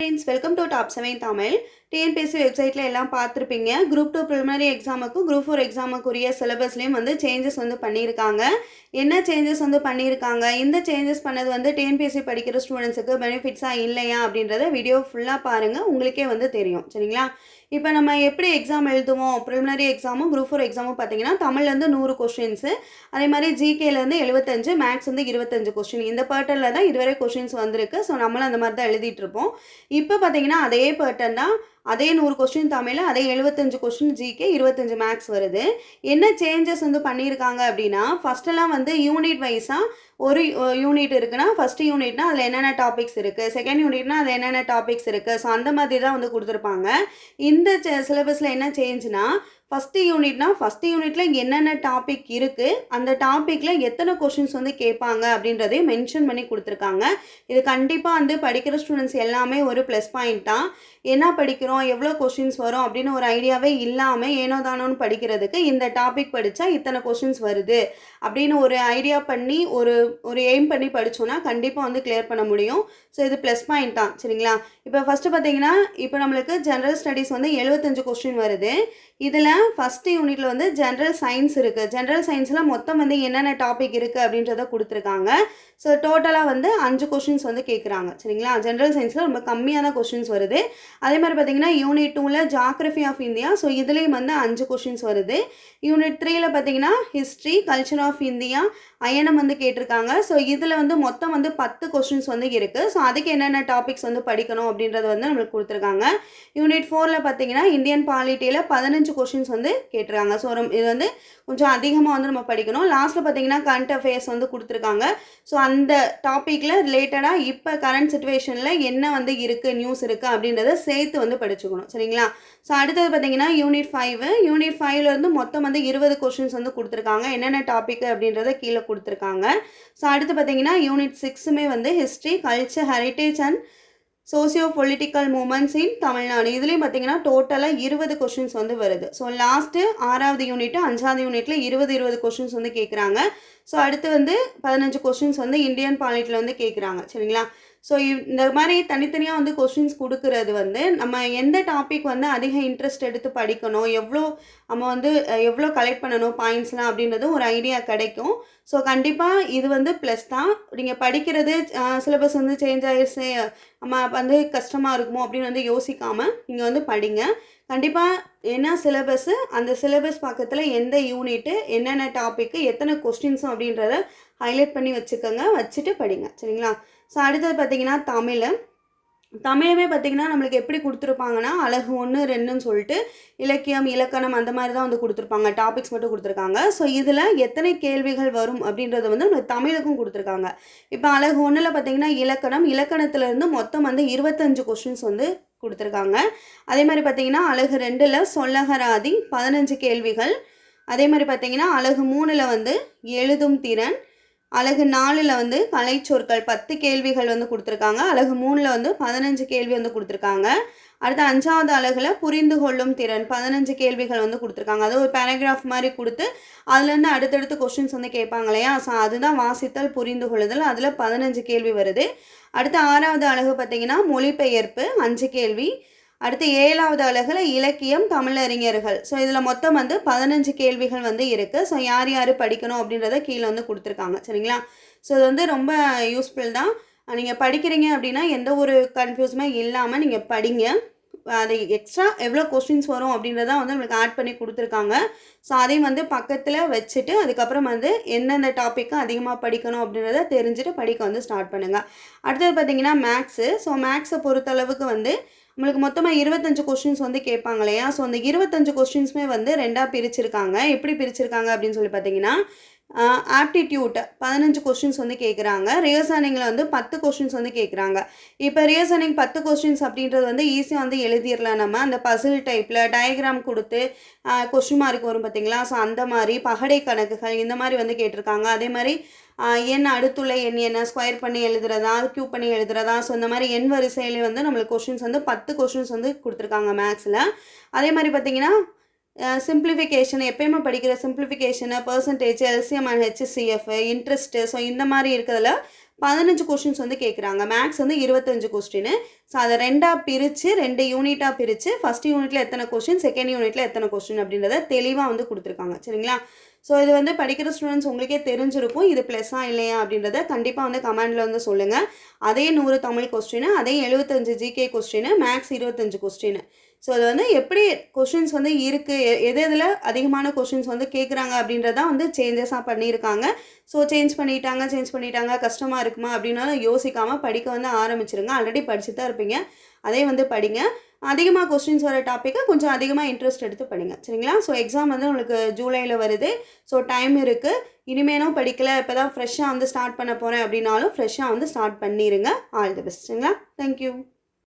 Friends welcome to top seven Tamil TNPSC வெப்சைட்டில் எல்லாம் பார்த்துருப்பீங்க. குரூப் டூ ப்ரிலிமினரி எக்ஸாமுக்கும் குரூப் ஃபோர் எக்ஸாமுக்குரிய சிலபஸ்லேயும் வந்து சேஞ்சஸ் வந்து பண்ணியிருக்காங்க. என்ன சேஞ்சஸ் வந்து பண்ணியிருக்காங்க? இந்த சேஞ்சஸ் பண்ணது வந்து டிஎன்பிஎஸ்சி படிக்கிற ஸ்டூடெண்ட்ஸுக்கு பெனிஃபிட்ஸாக இல்லையா? அப்படின்றத வீடியோ ஃபுல்லாக பாருங்கள் உங்களுக்கே வந்து தெரியும். சரிங்களா? இப்போ நம்ம எப்படி எக்ஸாம் எழுதுவோம்? ப்ரிலிமினரி எக்ஸாமும் குரூப் ஃபோர் எக்ஸாமும் பார்த்தீங்கன்னா தமிழ்லேருந்து நூறு கொஷின்ஸு அதே மாதிரி ஜிகேலேருந்து எழுபத்தஞ்சு மேக்ஸ் வந்து இருபத்தஞ்சு கொஸ்டின் இந்த பேட்டர்னில் தான் இதுவரை கொஷின்ஸ் வந்திருக்கு. ஸோ நம்மளும் அந்த மாதிரி தான் எழுதிட்டு இருப்போம். இப்போ பார்த்தீங்கன்னா அதே பேட்டர்ன் தான் அதே நூறு கொஸ்டின் தமிழ் அதே எழுபத்தஞ்சு கொஸ்டின் ஜிகே இருபத்தஞ்சு மேக்ஸ் வருது. என்ன சேஞ்சஸ் வந்து பண்ணியிருக்காங்க அப்படின்னா ஃபஸ்ட்டெல்லாம் வந்து யூனிட் வைஸாக ஒரு யூனிட் இருக்குன்னா ஃபஸ்ட்டு யூனிட்னா அதில் என்னென்ன டாபிக்ஸ் இருக்குது செகண்ட் யூனிட்னா அதில் என்னென்ன டாபிக்ஸ் இருக்குது ஸோ அந்த மாதிரி தான் வந்து கொடுத்துருப்பாங்க. இந்த சிலபஸில் என்ன சேஞ்ச்னா ஃபஸ்ட்டு யூனிட்னா ஃபஸ்ட்டு யூனிட்டில் என்னென்ன டாபிக் இருக்குது அந்த டாப்பிக்கில் எத்தனை கொஷின்ஸ் வந்து கேட்பாங்க அப்படின்றதையும் மென்ஷன் பண்ணி கொடுத்துருக்காங்க. இது கண்டிப்பாக வந்து படிக்கிற ஸ்டூடெண்ட்ஸ் எல்லாமே ஒரு ப்ளஸ் பாயிண்ட் தான். என்ன படிக்கிறோம்? எவ்வளோ கொஷின்ஸ் வரும் அப்படின்னு ஒரு ஐடியாவே இல்லாமல் ஏனோ தானோன்னு படிக்கிறதுக்கு இந்த டாபிக் படித்தா இத்தனை கொஷின்ஸ் வருது அப்படின்னு ஒரு ஐடியா பண்ணி ஒரு ஒரு எய்ம் பண்ணி படித்தோன்னா கண்டிப்பாக வந்து கிளியர் பண்ண முடியும். ஸோ இது ப்ளஸ் பாயிண்ட் தான் சரிங்களா? இப்போ ஃபஸ்ட்டு பார்த்தீங்கன்னா இப்போ நம்மளுக்கு ஜென்ரல் ஸ்டடீஸ் வந்து எழுபத்தஞ்சு கொஸ்டின் வருது. இதில் ஃபஸ்ட்டு யூனிட்டில் வந்து ஜென்ரல் சயின்ஸ் இருக்குது ஜென்ரல் சயின்ஸில் மொத்தம் வந்து என்னென்ன டாபிக் இருக்குது அப்படின்றத கொடுத்துருக்காங்க. ஸோ டோட்டலாக வந்து அஞ்சு கொஷின்ஸ் வந்து கேட்குறாங்க சரிங்களா? ஜென்ரல் சயின்ஸில் ரொம்ப கம்மியான கொஷின்ஸ் வருது. அதே மாதிரி பார்த்தீங்கன்னா யூனிட் டூவில் ஜாகிரஃபி ஆஃப் இந்தியா ஸோ இதுலேயும் வந்து அஞ்சு கொஷின்ஸ் வருது. யூனிட் த்ரீயில் பார்த்தீங்கன்னா ஹிஸ்ட்ரி கல்ச்சர் ஆஃப் இந்தியா அயனம் வந்து கேட்டிருக்காங்க. ஸோ இதில் வந்து மொத்தம் வந்து பத்து கொஷின்ஸ் வந்து இருக்குது ஸோ அதுக்கு என்னென்ன டாபிக்ஸ் வந்து படிக்கணும் அப்படின்றது வந்து நம்மளுக்கு கொடுத்துருக்காங்க. யூனிட் ஃபோரில் பார்த்தீங்கன்னா இந்தியன் பாலிட்டியில் பதினஞ்சு கொஷின்ஸ் வந்து கேட்டிருக்காங்க. ஸோ இது வந்து கொஞ்சம் அதிகமாக வந்து நம்ம படிக்கணும். லாஸ்ட்டில் பார்த்தீங்கன்னா கரண்ட் அஃபேர்ஸ் வந்து கொடுத்துருக்காங்க. ஸோ அந்த டாப்பிக்கில் ரிலேட்டடாக இப்போ கரண்ட் சுச்சுவேஷனில் என்ன வந்து இருக்குது நியூஸ் இருக்குது அப்படின்றத சேர்த்து வந்து படிச்சுக்கணும். சரிங்களா? ஸோ அடுத்தது பார்த்தீங்கன்னா யூனிட் ஃபைவ் யூனிட் ஃபைவ்லேருந்து மொத்தம் வந்து இருபது கொஷின்ஸ் வந்து கொடுத்துருக்காங்க. என்னென்ன டாபிக் அப்படின்றத கீழே கொடுத்துருக்காங்க. ஸோ அடுத்து பார்த்தீங்கன்னா யூனிட் சிக்ஸுமே வந்து history culture heritage and socio political movements in Tamil Nadu. இதுலேயும் பார்த்தீங்கன்னா டோட்டலாக இருபது கொஷின்ஸ் வந்து வருது. ஸோ லாஸ்ட்டு ஆறாவது யூனிட்டு அஞ்சாவது யூனிட்டில் இருபது இருபது கொஷின்ஸ் வந்து கேட்குறாங்க ஸோ அடுத்து வந்து பதினஞ்சு கொஷின்ஸ் வந்து இந்தியன் பாலிட்டியில் வந்து கேட்குறாங்க சரிங்களா? ஸோ இந்த மாதிரி தனித்தனியாக வந்து கொஸ்டின்ஸ் கொடுக்கறது வந்து நம்ம எந்த டாபிக் வந்து அதிக இன்ட்ரெஸ்ட் எடுத்து படிக்கணும் எவ்வளோ நம்ம வந்து எவ்வளோ கலெக்ட் பண்ணணும் பாயிண்ட்ஸ்லாம் அப்படின்றது ஒரு ஐடியா கிடைக்கும். ஸோ கண்டிப்பாக இது வந்து ப்ளஸ் தான். நீங்கள் படிக்கிறது சிலபஸ் வந்து சேஞ்ச் ஆகிடுச்சு நம்ம வந்து கஷ்டமாக இருக்குமோ அப்படின்னு வந்து யோசிக்காமல் நீங்கள் வந்து படிங்க. கண்டிப்பாக என்ன சிலபஸ்ஸு அந்த சிலபஸ் பக்கத்தில் எந்த யூனிட்டு என்னென்ன டாப்பிக்கு எத்தனை கொஸ்டின்ஸும் அப்படின்றத ஹைலைட் பண்ணி வச்சுக்கோங்க வச்சுட்டு படிங்க. சரிங்களா? ஸோ அடுத்தது பார்த்திங்கன்னா தமிழ். தமிழுமே பார்த்திங்கன்னா நம்மளுக்கு எப்படி கொடுத்துருப்பாங்கன்னா அழகு ஒன்று ரெண்டுன்னு சொல்லிட்டு இலக்கியம் இலக்கணம் அந்த மாதிரி தான் வந்து கொடுத்துருப்பாங்க. டாபிக்ஸ் மட்டும் கொடுத்துருக்காங்க. ஸோ இதில் எத்தனை கேள்விகள் வரும் அப்படின்றத வந்து நம்ம தமிழுக்கும் கொடுத்துருக்காங்க. இப்போ அழகு ஒன்றில் பார்த்திங்கன்னா இலக்கணம் இலக்கணத்துலேருந்து மொத்தம் வந்து இருபத்தஞ்சு கொஷின்ஸ் வந்து கொடுத்துருக்காங்க. அதே மாதிரி பார்த்திங்கன்னா அழகு ரெண்டில் சொல்லகராதி பதினஞ்சு கேள்விகள். அதே மாதிரி பார்த்திங்கன்னா அழகு மூணில் வந்து எழுதும் திறன் அழகு நாலில் வந்து கலைச்சொற்கள் பத்து கேள்விகள் வந்து கொடுத்துருக்காங்க. அழகு மூணில் வந்து பதினஞ்சு கேள்வி வந்து கொடுத்துருக்காங்க. அடுத்து அஞ்சாவது அழகில் புரிந்து கொள்ளும் திறன் பதினஞ்சு கேள்விகள் வந்து கொடுத்துருக்காங்க. அது ஒரு பேராகிராஃப் மாதிரி கொடுத்து அதுலேருந்து அடுத்தடுத்து கொஷின்ஸ் வந்து கேட்பாங்க இல்லையா? ஸோ அதுதான் வாசித்தல் புரிந்து கொள்ளுதல். அதில் பதினஞ்சு கேள்வி வருது. அடுத்து ஆறாவது அழகு பார்த்திங்கன்னா மொழிபெயர்ப்பு அஞ்சு கேள்வி. அடுத்து ஏழாவது அழகில் இலக்கியம் தமிழறிஞர்கள். ஸோ இதில் மொத்தம் வந்து பதினஞ்சு கேள்விகள் வந்து இருக்குது ஸோ யார் யார் படிக்கணும் அப்படின்றத கீழே வந்து கொடுத்துருக்காங்க. சரிங்களா? ஸோ இது வந்து ரொம்ப யூஸ்ஃபுல் தான். நீங்கள் படிக்கிறீங்க அப்படின்னா எந்த ஒரு கன்ஃபியூஸுமே இல்லாமல் நீங்கள் படிங்க. அது எக்ஸ்ட்ரா எவ்வளோ கொஸ்டின்ஸ் வரும் அப்படின்றத வந்து நம்மளுக்கு ஆட் பண்ணி கொடுத்துருக்காங்க. ஸோ அதையும் வந்து பக்கத்தில் வச்சுட்டு அதுக்கப்புறம் வந்து எந்தெந்த டாப்பிக்கு அதிகமாக படிக்கணும் அப்படின்றத தெரிஞ்சுட்டு படிக்க வந்து ஸ்டார்ட் பண்ணுங்கள் அடுத்தது பார்த்திங்கன்னா மேக்ஸு ஸோ மேக்ஸை பொறுத்தளவுக்கு வந்து நம்மளுக்கு மொத்தமாக இருபத்தஞ்சு கொஸ்டின்ஸ் வந்து கேட்பாங்க இல்லையா? ஸோ அந்த இருபத்தஞ்சு கொஸ்டின்ஸுமே வந்து ரெண்டாக பிரிச்சிருக்காங்க. எப்படி பிரிச்சிருக்காங்க அப்படின்னு சொல்லி பார்த்தீங்கன்னா ஆப்டிடியூட் பதினஞ்சு கொஸ்டின்ஸ் வந்து கேட்குறாங்க ரியசனிங்கில் வந்து பத்து கொஸ்டின்ஸ் வந்து கேட்குறாங்க இப்போ ரியசனிங் பத்து கொஸ்டின்ஸ் அப்படின்றது வந்து ஈஸியாக வந்து எழுதிடலாம் நம்ம. அந்த பசில் டைப்பில் டயக்ராம் கொடுத்து கொஸ்டின் மார்க் வரும் பார்த்தீங்களா ஸோ அந்த மாதிரி பகடை கணக்குகள் இந்த மாதிரி வந்து கேட்டிருக்காங்க. அதே மாதிரி எண் அடுத்துள்ள எண் என்ன? ஸ்கொயர் பண்ணி எழுதுறதா? க்யூ பண்ணி எழுதுறதா? ஸோ இந்த மாதிரி எண் வரிசையிலே வந்து நம்மளுக்கு கொஷின்ஸ் வந்து பத்து கொஷின்ஸ் வந்து கொடுத்துருக்காங்க மேக்ஸில் அதே மாதிரி பார்த்தீங்கன்னா சிம்பிளிஃபிகேஷன் எப்பயுமே படிக்கிற simplification percentage LCM and HCF interest so இந்த மாதிரி இருக்கிறதுல பதினஞ்சு கொஸ்டின்ஸ் வந்து கேட்குறாங்க மேக்ஸ் வந்து இருபத்தஞ்சு கொஸ்டின் ஸோ அதை ரெண்டாக பிரித்து ரெண்டு யூனிட்டாக பிரித்து ஃபஸ்ட் யூனிட்டில் எத்தனை கொஸ்டின் செகண்ட் யூனிட்டில் எத்தனை கொஸ்டின் அப்படின்றத தெளிவாக வந்து கொடுத்துருக்காங்க. சரிங்களா? ஸோ இது வந்து படிக்கிற ஸ்டூடெண்ட்ஸ் உங்களுக்கே தெரிஞ்சிருக்கும். இது ப்ளஸ்ஸாக இல்லையா அப்படின்றத கண்டிப்பாக வந்து கமெண்டில் வந்து சொல்லுங்கள் அதே நூறு தமிழ் கொஸ்டின் அதே எழுபத்தஞ்சு ஜிகே கொஸ்டின் மேக்ஸ் இருபத்தஞ்சு கொஸ்டின் ஸோ அது வந்து எப்படி கொஷின்ஸ் வந்து இருக்குது எது எதில் அதிகமான கொஷின்ஸ் வந்து கேட்குறாங்க அப்படின்றதான் வந்து சேஞ்சஸாக பண்ணியிருக்காங்க. ஸோ சேஞ்ச் பண்ணிட்டாங்க சேஞ்ச் பண்ணிட்டாங்க கஷ்டமாக இருக்குமா அப்படின்னாலும் யோசிக்காமல் படிக்க வந்து ஆரம்பிச்சிருங்க. ஆல்ரெடி படிச்சு தான் இருப்பீங்க. அதே வந்து படிங்க. அதிகமாக கொஸ்டின்ஸ் வர டாப்பிக்கை கொஞ்சம் அதிகமாக இன்ட்ரெஸ்ட் எடுத்து படிங்க. சரிங்களா? ஸோ எக்ஸாம் வந்து உங்களுக்கு ஜூலையில் வருது. ஸோ டைம் இருக்குது இனிமேலும் படிக்கலை. இப்போ தான் ஃப்ரெஷ்ஷாக வந்து ஸ்டார்ட் பண்ண போகிறேன் அப்படின்னாலும் ஃப்ரெஷ்ஷாக வந்து ஸ்டார்ட் பண்ணிடுங்க ஆல் தி பெஸ்ட் சரிங்களா? Thank you